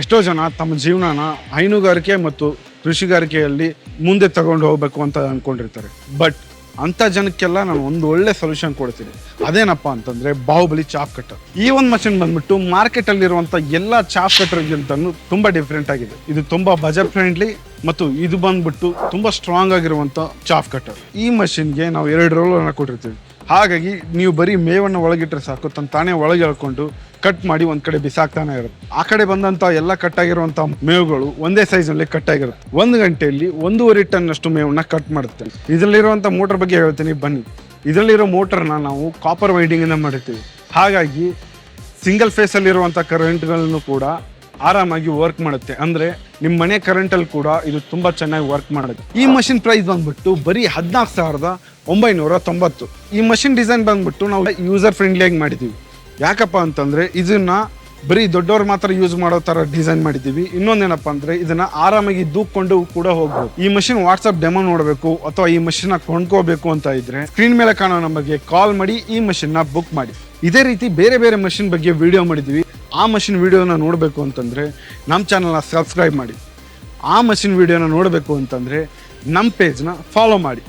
ಎಷ್ಟೋ ಜನ ತಮ್ಮ ಜೀವನನ ಹೈನುಗಾರಿಕೆ ಮತ್ತು ಕೃಷಿಗಾರಿಕೆಯಲ್ಲಿ ಮುಂದೆ ತಗೊಂಡು ಹೋಗಬೇಕು ಅಂತ ಅನ್ಕೊಂಡಿರ್ತಾರೆ. ಬಟ್ ಅಂತ ಜನಕ್ಕೆಲ್ಲ ನಾನು ಒಂದು ಒಳ್ಳೆ ಸೊಲ್ಯೂಷನ್ ಕೊಡ್ತೀನಿ. ಅದೇನಪ್ಪ ಅಂತಂದ್ರೆ ಬಾಹುಬಲಿ ಚಾಪ್ ಕಟ್ಟರ್ ಈ ಒಂದು ಮಷಿನ್ ಬಂದ್ಬಿಟ್ಟು ಮಾರ್ಕೆಟ್ ಅಲ್ಲಿರುವಂತ ಎಲ್ಲ ಚಾಪ್ ಕಟ್ಟರ್ಗಿಂತನೂ ತುಂಬಾ ಡಿಫ್ರೆಂಟ್ ಆಗಿದೆ. ಇದು ತುಂಬಾ ಬಜೆಟ್ ಫ್ರೆಂಡ್ಲಿ ಮತ್ತು ಇದು ಬಂದ್ಬಿಟ್ಟು ತುಂಬಾ ಸ್ಟ್ರಾಂಗ್ ಆಗಿರುವಂತ ಚಾಪ್ ಕಟ್ಟರ್ ಈ ಮಷಿನ್ಗೆ ನಾವು ಎರಡು ರೋಲ್ ಅನ್ನ ಕೊಟ್ಟಿರ್ತೀವಿ. ಹಾಗಾಗಿ ನೀವು ಬರೀ ಮೇವನ್ನು ಒಳಗಿಟ್ರೆ ಸಾಕು, ತನ್ನ ತಾನೇ ಒಳಗೆ ಎಳ್ಕೊಂಡು ಕಟ್ ಮಾಡಿ ಒಂದ್ ಕಡೆ ಬಿಸಾಕ್ತಾನೆ ಇರುತ್ತೆ. ಆ ಕಡೆ ಬಂದಂತ ಎಲ್ಲ ಕಟ್ ಆಗಿರುವಂತ ಮೇವುಗಳು ಒಂದೇ ಸೈಜ್ನಲ್ಲಿ ಕಟ್ ಆಗಿರುತ್ತೆ. ಒಂದು ಗಂಟೆಯಲ್ಲಿ ಒಂದೂವರೆ ಟನ್ ಅಷ್ಟು ಮೇವನ್ನ ಕಟ್ ಮಾಡುತ್ತೆ. ಇದರಲ್ಲಿರುವಂತ ಮೋಟರ್ ಬಗ್ಗೆ ಹೇಳ್ತೀನಿ, ಬನ್ನಿ. ಇದರಲ್ಲಿರೋ ಮೋಟರ್ನ ನಾವು ಕಾಪರ್ ವೈಂಡಿಂಗ್ ಇಂದ ಮಾಡಿರ್ತೀವಿ. ಹಾಗಾಗಿ ಸಿಂಗಲ್ ಫೇಸ್ ಅಲ್ಲಿರುವಂತ ಕರೆಂಟ್ಗಳನ್ನು ಕೂಡ ಆರಾಮಾಗಿ ವರ್ಕ್ ಮಾಡುತ್ತೆ. ಅಂದ್ರೆ ನಿಮ್ಮ ಮನೆ ಕರೆಂಟ್ ಅಲ್ಲಿ ಕೂಡ ಇದು ತುಂಬಾ ಚೆನ್ನಾಗಿ ವರ್ಕ್ ಮಾಡುತ್ತೆ. ಈ ಮಷಿನ್ ಪ್ರೈಸ್ ಬಂದ್ಬಿಟ್ಟು ಬರೀ ಹದಿನಾಲ್ಕು ಸಾವಿರದ ಒಂಬೈನೂರ ತೊಂಬತ್ತು. ಈ ಮಷಿನ್ ಡಿಸೈನ್ ಬಂದ್ಬಿಟ್ಟು ನಾವು ಯೂಸರ್ ಫ್ರೆಂಡ್ಲಿಯಾಗಿ ಮಾಡಿದ್ದೀವಿ ಯಾಕಪ್ಪ ಅಂತಂದ್ರೆ ಇದನ್ನ ಬರೀ ದೊಡ್ಡವ್ರು ಮಾತ್ರ ಯೂಸ್ ಮಾಡೋ ತರ ಡಿಸೈನ್ ಮಾಡಿದ್ದೀವಿ ಇನ್ನೊಂದೇನಪ್ಪ ಅಂದ್ರೆ ಇದನ್ನ ಆರಾಮಾಗಿ ದೂಕ್ಕೊಂಡು ಕೂಡ ಹೋಗ್ಬೋದು. ಈ ಮಷಿನ್ ವಾಟ್ಸ್ಆಪ್ ಡೆಮೋ ನೋಡಬೇಕು ಅಥವಾ ಈ ಮಷಿನ್ ಕೊಂಡ್ಕೋಬೇಕು ಅಂತ ಇದ್ರೆ ಸ್ಕ್ರೀನ್ ಮೇಲೆ ಕಾಣೋ ನಮಗೆ ಕಾಲ್ ಮಾಡಿ ಈ ಮಷಿನ್ನ ಬುಕ್ ಮಾಡಿ. ಇದೇ ರೀತಿ ಬೇರೆ ಬೇರೆ ಮಷಿನ್ ಬಗ್ಗೆ ವಿಡಿಯೋ ಮಾಡಿದ್ದೀವಿ ಆ ಮಷಿನ್ ವೀಡಿಯೋನ ನೋಡಬೇಕು ಅಂತಂದರೆ ನಮ್ಮ ಚಾನಲ್ನ ಸಬ್ಸ್ಕ್ರೈಬ್ ಮಾಡಿ. ಆ ಮಷಿನ್ ವೀಡಿಯೋನ ನೋಡಬೇಕು ಅಂತಂದರೆ ನಮ್ಮ ಪೇಜ್ನ ಫಾಲೋ ಮಾಡಿ.